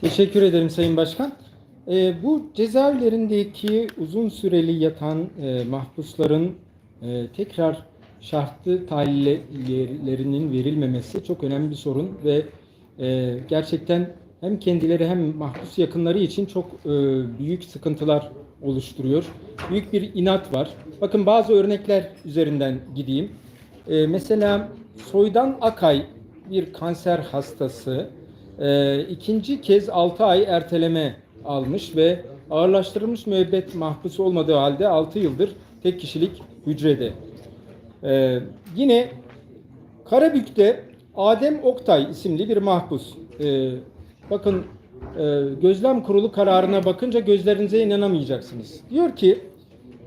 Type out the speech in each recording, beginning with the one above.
Teşekkür ederim Sayın Başkan. Ee, bu cezaevlerindeki uzun süreli yatan e, mahpusların e, tekrar şartlı tahlillerinin verilmemesi çok önemli bir sorun ve e, gerçekten hem kendileri hem mahpus yakınları için çok e, büyük sıkıntılar oluşturuyor. Büyük bir inat var. Bakın bazı örnekler üzerinden gideyim. E, mesela Soydan Akay bir kanser hastası e, ikinci kez 6 ay erteleme almış ve ağırlaştırılmış müebbet mahpusu olmadığı halde 6 yıldır tek kişilik hücrede. E, yine Karabük'te Adem Oktay isimli bir mahpus. E, bakın e, gözlem kurulu kararına bakınca gözlerinize inanamayacaksınız. Diyor ki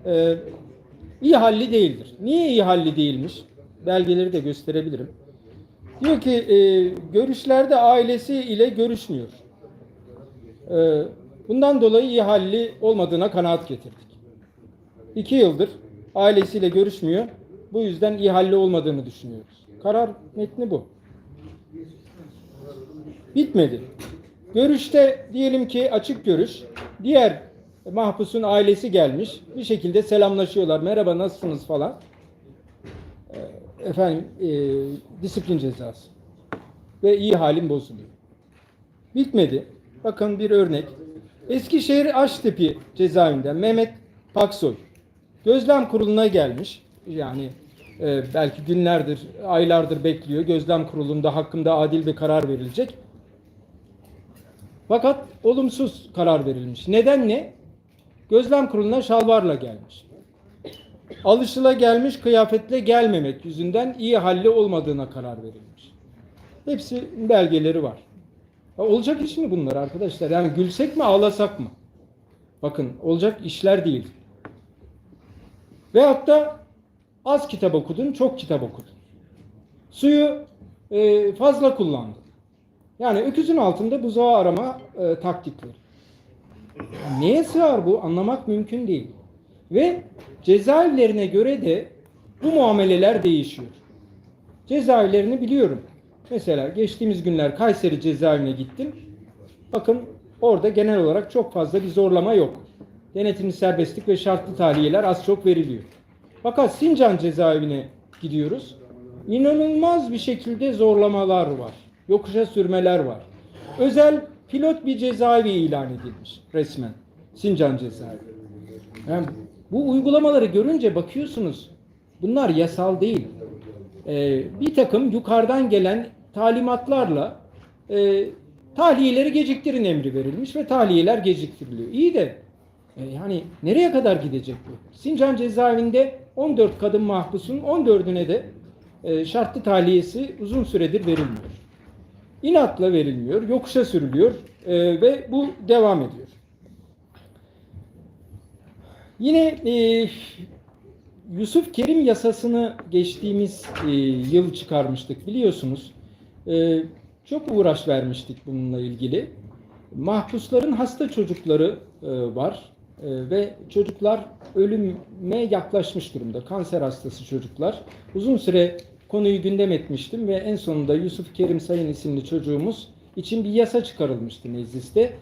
e, iyi halli değildir. Niye iyi halli değilmiş? Belgeleri de gösterebilirim. Diyor ki e, görüşlerde ailesi ile görüşmüyor. E, bundan dolayı iyi halli olmadığına kanaat getirdik. İki yıldır ailesiyle görüşmüyor. Bu yüzden iyi halli olmadığını düşünüyoruz. Karar metni bu. Bitmedi. Görüşte diyelim ki açık görüş. Diğer mahpusun ailesi gelmiş. Bir şekilde selamlaşıyorlar. Merhaba nasılsınız falan. Ee, Efendim e, disiplin cezası. Ve iyi halim bozuluyor. Bitmedi. Bakın bir örnek. Eskişehir Aştepe cezaevinden Mehmet Paksoy gözlem kuruluna gelmiş. Yani e, belki günlerdir, aylardır bekliyor. Gözlem kurulunda hakkında adil bir karar verilecek. Fakat olumsuz karar verilmiş. Neden ne? Gözlem kuruluna şalvarla gelmiş. Alışıla gelmiş kıyafetle gelmemek yüzünden iyi halli olmadığına karar verilmiş. Hepsi belgeleri var. Ya olacak iş mi bunlar arkadaşlar? Yani gülsek mi ağlasak mı? Bakın olacak işler değil. Veyahut da az kitap okudun, çok kitap okudun. Suyu e, fazla kullandın. Yani öküzün altında buzağı arama e, taktikleri. Neye sığar bu? Anlamak mümkün değil. Ve cezaevlerine göre de bu muameleler değişiyor. Cezaevlerini biliyorum. Mesela geçtiğimiz günler Kayseri cezaevine gittim. Bakın orada genel olarak çok fazla bir zorlama yok. Denetimli serbestlik ve şartlı tahliyeler az çok veriliyor. Fakat Sincan cezaevine gidiyoruz. İnanılmaz bir şekilde zorlamalar var. Yokuşa sürmeler var. Özel pilot bir cezaevi ilan edilmiş resmen. Sincan cezaevi. Yani bu uygulamaları görünce bakıyorsunuz bunlar yasal değil. Ee, bir takım yukarıdan gelen talimatlarla e, tahliyeleri geciktirin emri verilmiş ve tahliyeler geciktiriliyor. İyi de e, yani nereye kadar gidecek bu? Sincan cezaevinde 14 kadın mahpusun 14'üne de e, şartlı tahliyesi uzun süredir verilmiyor. İnatla verilmiyor, yokuşa sürülüyor e, ve bu devam ediyor. Yine e, Yusuf Kerim yasasını geçtiğimiz e, yıl çıkarmıştık biliyorsunuz. E, çok uğraş vermiştik bununla ilgili. Mahpusların hasta çocukları e, var e, ve çocuklar ölüme yaklaşmış durumda. Kanser hastası çocuklar. Uzun süre konuyu gündem etmiştim ve en sonunda Yusuf Kerim Sayın isimli çocuğumuz için bir yasa çıkarılmıştı mecliste.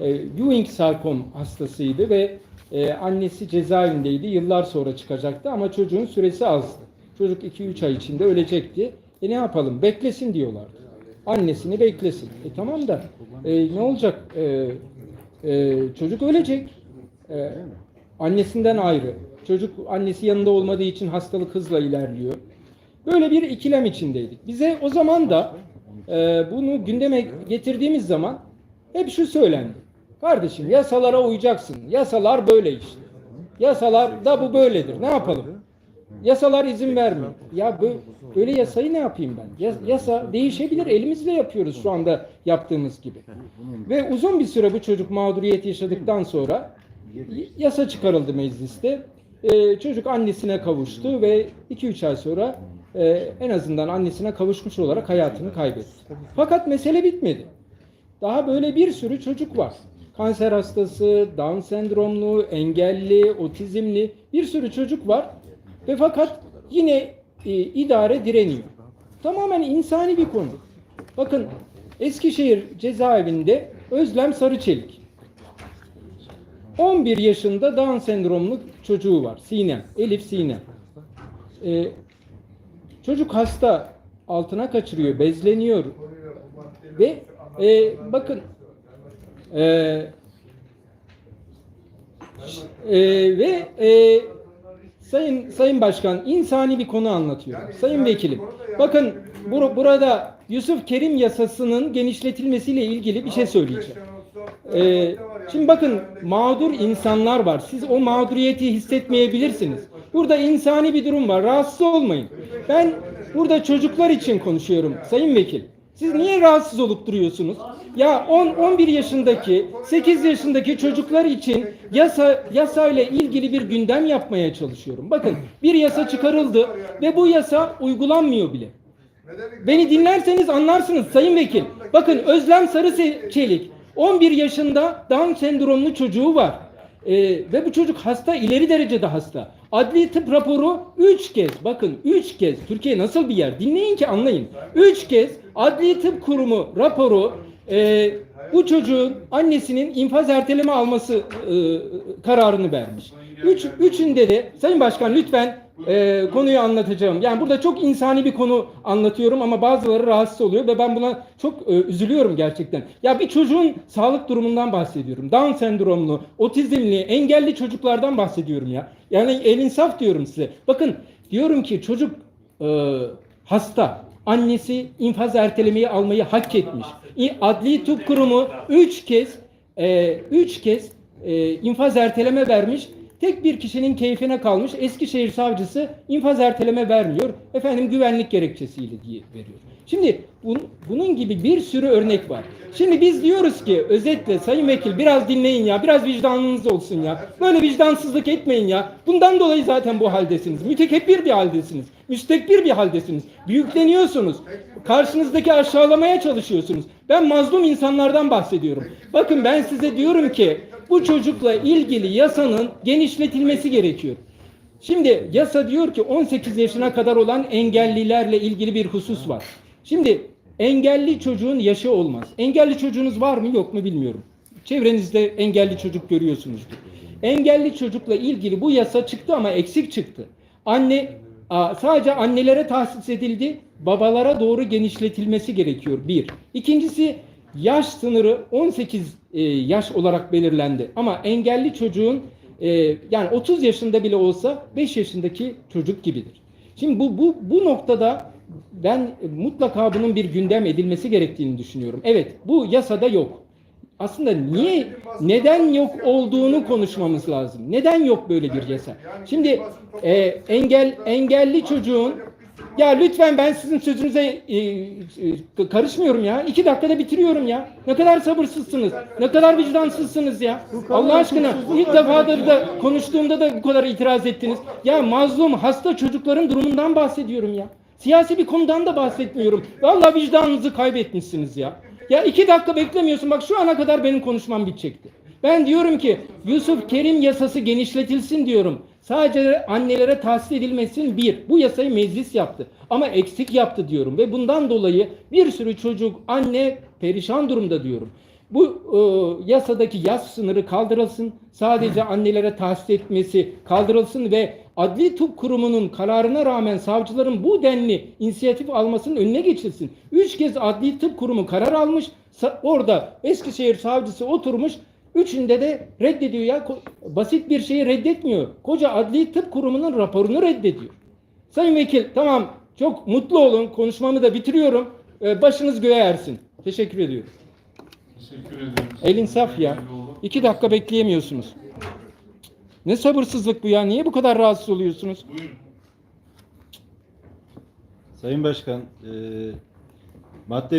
E, Ewing sarkom hastasıydı ve e, annesi cezaevindeydi. Yıllar sonra çıkacaktı ama çocuğun süresi azdı. Çocuk 2-3 ay içinde ölecekti. E ne yapalım? Beklesin diyorlardı. Annesini beklesin. E tamam da e, ne olacak? E, e, çocuk ölecek. E, annesinden ayrı. Çocuk annesi yanında olmadığı için hastalık hızla ilerliyor. Böyle bir ikilem içindeydik. Bize o zaman da e, bunu gündeme getirdiğimiz zaman hep şu söylendi. Kardeşim yasalara uyacaksın. Yasalar böyle işte. Yasalar da bu böyledir. Ne yapalım? Yasalar izin vermiyor. Ya böyle yasayı ne yapayım ben? Ya- Yasa değişebilir. Elimizle yapıyoruz şu anda yaptığımız gibi. Ve uzun bir süre bu çocuk mağduriyet yaşadıktan sonra yasa çıkarıldı mecliste. Ee, çocuk annesine kavuştu ve 2-3 ay sonra e, en azından annesine kavuşmuş olarak hayatını kaybetti. Fakat mesele bitmedi. Daha böyle bir sürü çocuk var. Kanser hastası, Down sendromlu, engelli, otizmli bir sürü çocuk var. Ve fakat yine e, idare direniyor. Tamamen insani bir konu. Bakın Eskişehir cezaevinde Özlem Sarıçelik. 11 yaşında Down sendromlu çocuğu var. Sinem, Elif Sinem. Ee, çocuk hasta, altına kaçırıyor, bezleniyor. Ve e, bakın e, e, ve e, Sayın Sayın Başkan insani bir konu anlatıyorum. Sayın Vekilim. Bakın bur- burada Yusuf Kerim yasasının genişletilmesiyle ilgili bir şey söyleyeceğim. Ee, şimdi bakın mağdur insanlar var. Siz o mağduriyeti hissetmeyebilirsiniz. Burada insani bir durum var. Rahatsız olmayın. Ben burada çocuklar için konuşuyorum Sayın Vekil. Siz niye rahatsız olup duruyorsunuz? Ya 10 11 yaşındaki, 8 yaşındaki çocuklar için yasa yasayla ilgili bir gündem yapmaya çalışıyorum. Bakın bir yasa çıkarıldı ve bu yasa uygulanmıyor bile. Beni dinlerseniz anlarsınız Sayın Vekil. Bakın Özlem Sarı Çelik 11 yaşında Down sendromlu çocuğu var. Ee, ve bu çocuk hasta, ileri derecede hasta. Adli tıp raporu 3 kez, bakın 3 kez, Türkiye nasıl bir yer? Dinleyin ki anlayın. 3 kez Adli Tıp Kurumu raporu e, bu çocuğun annesinin infaz erteleme alması e, kararını vermiş. Üç, üçünde de Sayın Başkan lütfen e, konuyu anlatacağım. Yani burada çok insani bir konu anlatıyorum ama bazıları rahatsız oluyor ve ben buna çok e, üzülüyorum gerçekten. Ya bir çocuğun sağlık durumundan bahsediyorum. Down sendromlu, otizmli, engelli çocuklardan bahsediyorum ya. Yani el insaf diyorum size. Bakın diyorum ki çocuk e, hasta. Annesi infaz ertelemeyi almayı hak etmiş. Adli Tıp Kurumu 3 kez 3 kez e, infaz erteleme vermiş. Tek bir kişinin keyfine kalmış. Eskişehir savcısı infaz erteleme vermiyor. Efendim güvenlik gerekçesiyle diye veriyor. Şimdi bun- bunun gibi bir sürü örnek var. Şimdi biz diyoruz ki özetle Sayın Vekil biraz dinleyin ya. Biraz vicdanınız olsun ya. Böyle vicdansızlık etmeyin ya. Bundan dolayı zaten bu haldesiniz. Mütekebbir bir haldesiniz. Müstekbir bir haldesiniz. Büyükleniyorsunuz. Karşınızdaki aşağılamaya çalışıyorsunuz. Ben mazlum insanlardan bahsediyorum. Bakın ben size diyorum ki bu çocukla ilgili yasanın genişletilmesi gerekiyor. Şimdi yasa diyor ki 18 yaşına kadar olan engellilerle ilgili bir husus var. Şimdi engelli çocuğun yaşı olmaz. Engelli çocuğunuz var mı yok mu bilmiyorum. Çevrenizde engelli çocuk görüyorsunuzdur. Engelli çocukla ilgili bu yasa çıktı ama eksik çıktı. Anne sadece annelere tahsis edildi, babalara doğru genişletilmesi gerekiyor bir. İkincisi yaş sınırı 18 e, yaş olarak belirlendi. Ama engelli çocuğun e, yani 30 yaşında bile olsa 5 yaşındaki çocuk gibidir. Şimdi bu bu bu noktada ben mutlaka bunun bir gündem edilmesi gerektiğini düşünüyorum. Evet, bu yasada yok. Aslında niye, neden yok olduğunu konuşmamız lazım. Neden yok böyle bir yasa? Şimdi e, engel engelli çocuğun ya lütfen ben sizin sözünüze e, e, karışmıyorum ya. İki dakikada bitiriyorum ya. Ne kadar sabırsızsınız. Ne kadar vicdansızsınız ya. Allah aşkına ilk defadır da konuştuğumda da bu kadar itiraz ettiniz. Ya mazlum hasta çocukların durumundan bahsediyorum ya. Siyasi bir konudan da bahsetmiyorum. Vallahi vicdanınızı kaybetmişsiniz ya. Ya iki dakika beklemiyorsun. Bak şu ana kadar benim konuşmam bitecekti. Ben diyorum ki Yusuf Kerim yasası genişletilsin diyorum. Sadece annelere tahsis edilmesin bir. Bu yasayı meclis yaptı. Ama eksik yaptı diyorum. Ve bundan dolayı bir sürü çocuk, anne perişan durumda diyorum. Bu e, yasadaki yaş sınırı kaldırılsın. Sadece annelere tahsis etmesi kaldırılsın ve Adli Tıp Kurumu'nun kararına rağmen savcıların bu denli inisiyatif almasının önüne geçilsin. Üç kez Adli Tıp Kurumu karar almış. Orada Eskişehir savcısı oturmuş. Üçünde de reddediyor ya. Basit bir şeyi reddetmiyor. Koca Adli Tıp Kurumu'nun raporunu reddediyor. Sayın Vekil tamam çok mutlu olun. Konuşmamı da bitiriyorum. Ee, Başınız göğe ersin. Teşekkür ediyorum. Teşekkür ederim. El insaf ya. İki dakika bekleyemiyorsunuz. Ne sabırsızlık bu ya. Niye bu kadar rahatsız oluyorsunuz? Buyurun. Sayın Başkan, e, madde